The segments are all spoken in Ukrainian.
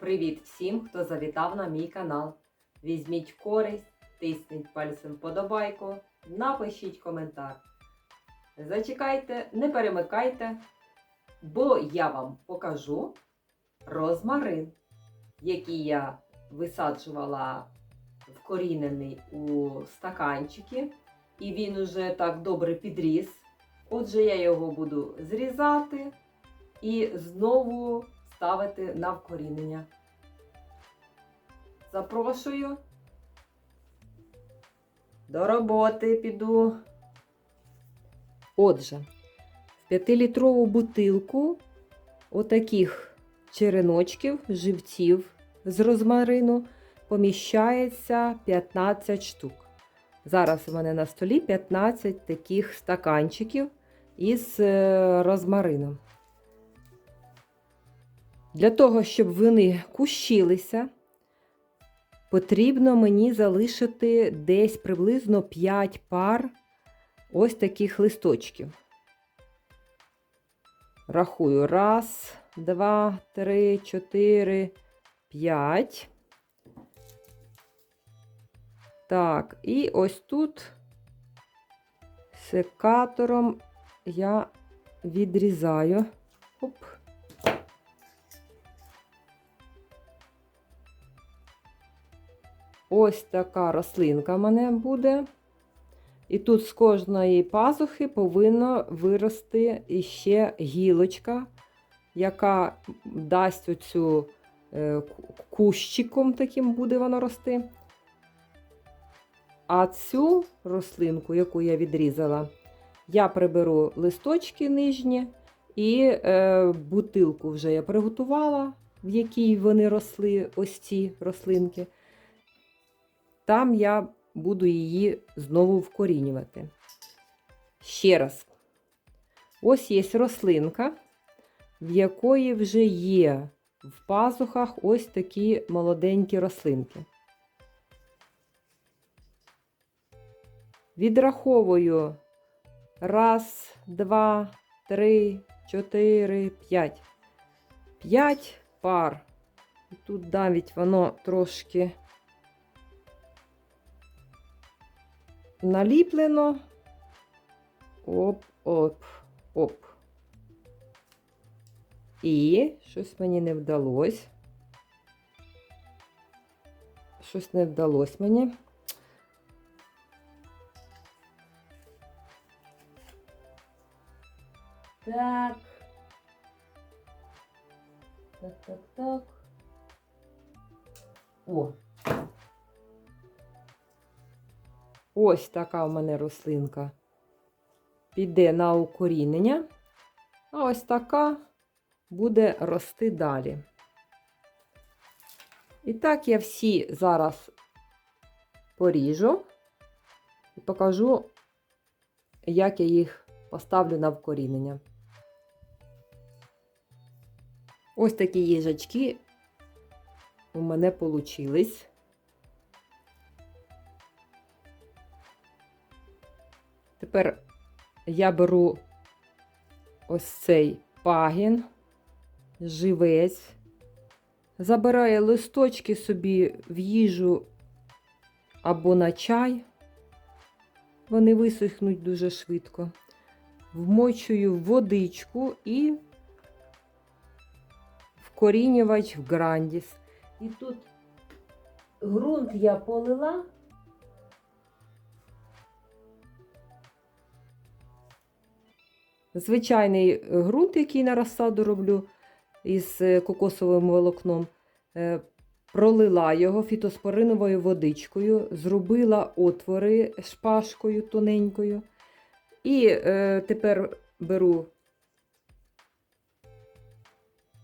Привіт всім, хто завітав на мій канал. Візьміть користь, тисніть пальцем вподобайку, напишіть коментар. Зачекайте, не перемикайте, бо я вам покажу розмарин, який я висаджувала вкорінений у стаканчики, і він уже так добре підріс. Отже, я його буду зрізати і знову ставити на вкорінення. Запрошую. До роботи піду. Отже, в 5-літрову бутилку отаких череночків, живців з розмарину поміщається 15 штук. Зараз у мене на столі 15 таких стаканчиків із е, розмарином. Для того, щоб вони кущилися, потрібно мені залишити десь приблизно 5 пар ось таких листочків. Рахую. Раз, два, три, чотири, п'ять. Так, і ось тут секатором я відрізаю. Оп. Ось така рослинка в мене буде. І тут з кожної пазухи повинна вирости іще гілочка, яка дасть оцю е, кущиком таким буде вона рости. А цю рослинку, яку я відрізала, я приберу листочки нижні і е, бутилку вже я приготувала, в якій вони росли, ось ці рослинки. Там я буду її знову вкорінювати. Ще раз, ось є рослинка, в якої вже є в пазухах ось такі молоденькі рослинки. Відраховую раз, два, три, чотири, п'ять. П'ять пар. І Тут навіть воно трошки наліплено. Оп, оп, оп. І щось мені не вдалося. Щось не вдалося мені. Так. Так, так, так. О. Ось така в мене рослинка. Піде на укорінення. А ось така буде рости далі. І так я всі зараз поріжу і покажу, як я їх поставлю на вкорінення. Ось такі їжачки у мене получились. Тепер я беру ось цей пагін, живець, забираю листочки собі в їжу або на чай. Вони висохнуть дуже швидко. Вмочую водичку і вкорінювач в грандіс. І тут ґрунт я полила. Звичайний ґрунт, який на розсаду роблю із е, кокосовим волокном. Е, Пролила його фітоспориновою водичкою, зробила отвори шпажкою тоненькою. І е, тепер беру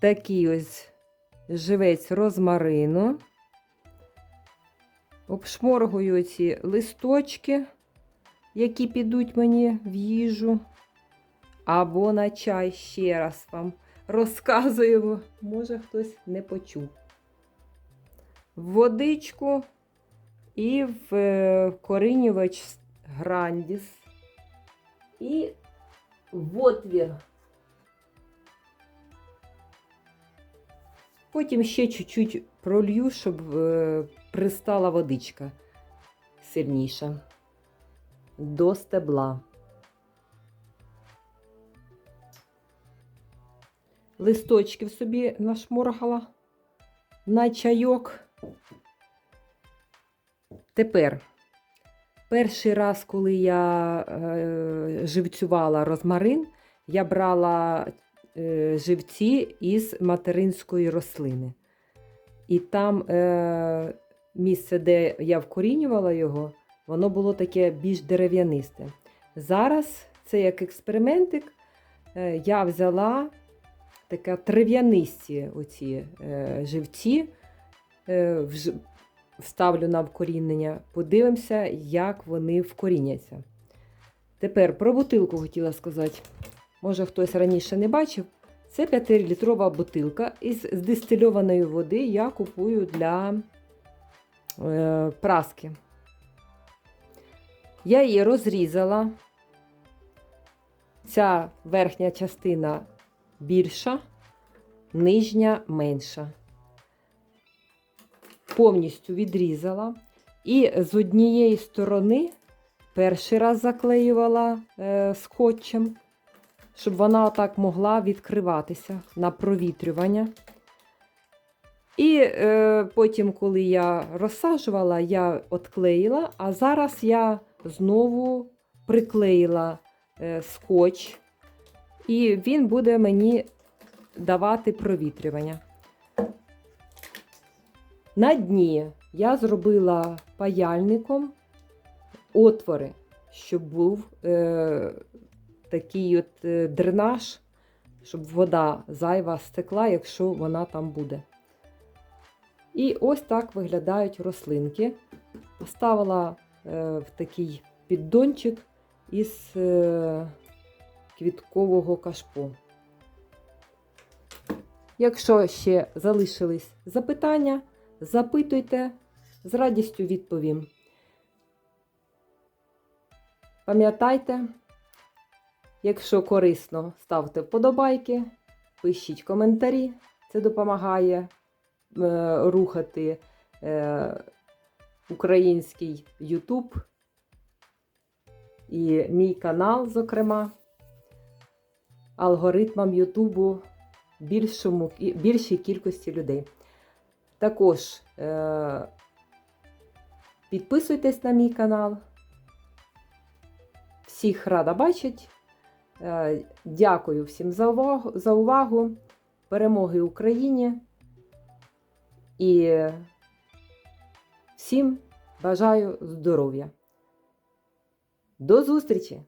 такий ось живець розмарину, обшморгую ці листочки, які підуть мені в їжу. Або на чай ще раз вам розказую, може хтось не почув. В водичку і в е, корінювач грандіс. І в отвір Потім ще чуть-чуть пролью, щоб е, пристала водичка сильніша до стебла. Листочків собі нашморгала на чайок. Тепер, перший раз, коли я е, живцювала розмарин, я брала е, живці із материнської рослини. І там е, місце, де я вкорінювала його, воно було таке більш дерев'янисте. Зараз це як експериментик. е, Я взяла таке трав'янисті оці е, живці, е, вж- вставлю на вкорінення, подивимося, як вони вкоріняться. Тепер про бутилку хотіла сказати. Може, хтось раніше не бачив. Це 5-літрова бутилка із дистильованої води я купую для е, праски. Я її розрізала. Ця верхня частина більша, нижня менша. Повністю відрізала. І з однієї сторони перший раз заклеювала е, скотчем, щоб вона отак могла відкриватися на провітрювання. І е, потім, коли я розсаджувала, я отклеїла, а зараз я знову приклеїла е, скотч, і він буде мені давати провітрювання. На дні я зробила паяльником отвори, щоб був е, такий от е, дренаж, щоб вода зайва стекла, якщо вона там буде. І ось так виглядають рослинки. Поставила е, в такий піддончик із е, квіткового кашпо. Якщо ще залишились запитання, запитуйте, з радістю відповім. Пам'ятайте, якщо корисно, ставте вподобайки, пишіть коментарі, це допомагає е, рухати е, український YouTube і мій канал, зокрема, алгоритмам Ютубу більшому, більшій кількості людей. Також е, підписуйтесь на мій канал. Всіх рада бачить. Е, Дякую всім за увагу, за увагу. Перемоги Україні. І всім бажаю здоров'я. До зустрічі!